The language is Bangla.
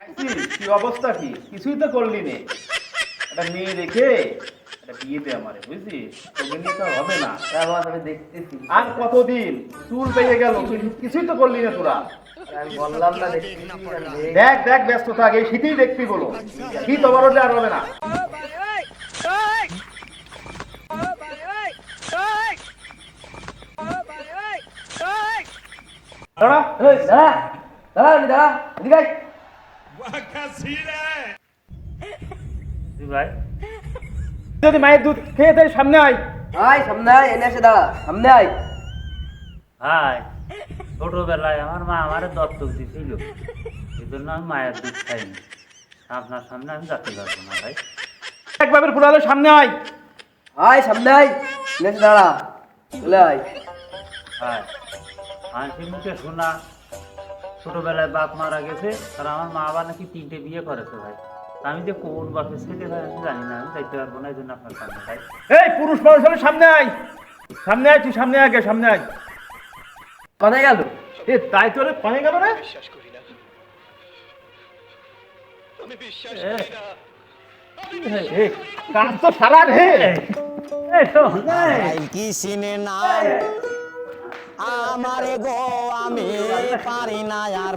কি অবস্থা কি? কিছুই তো করলি নে। একটা মেয়ে রেখে একটা বিয়ে দে আমারে তোকে নিয়ে তো হবে না। হ্যাঁ বস আমি দেখতেছি। আর কতদিন? চুল পেয়ে গেল। কিছুই তো করলি না তোরা। আমি বললাম না দেখতেছি দেখ। দেখ দেখ ব্যস্ত থাক। এই শীতেই দেখবি বলো। শীত ওভার হলে আর হবে না। দাঁড়া। দাঁড়া। দাঁড়া দাঁড়া এদিকে। তুই ভাই। যদি মায়ের দুধ খেয়ে তাই সামনে আয়। আয় সামনে আয় এনে এসে দাঁড়া সামনে আয়। ভাই ছোটবেলায় আমার মা আমার দত্তক দিছিল। এই জন্য আমি মায়ের দুধ খাইনি। আপনার সামনে আমি যাতে পারব না ভাই। একভাবে ফুলালে সামনে আয়। আয় সামনে আয় এনে এসে দাঁড়া চলে আয়। ভাই মানুষের মুখে শোনা ছোটবেলায় বাপ মারা গেছে আর আমার মা বাবা নাকি তিনটে বিয়ে করেছে ভাই। আমি যে কোন বাপের ছেলে ভাই আমি জানি না আমি যাইতে পারব না এই জন্য আপনার সামনে ভাই। এই পুরুষ মানুষ হলে সামনে আয়। সামনে আয় তুই সামনে আগে সামনে আয়। কোথায় গেল? এ তাই তোরে পানি গেল রে। এ, কাজ তো সারা রে। এই তো কি সিনে নাম আমারে গো আমি পারি না আর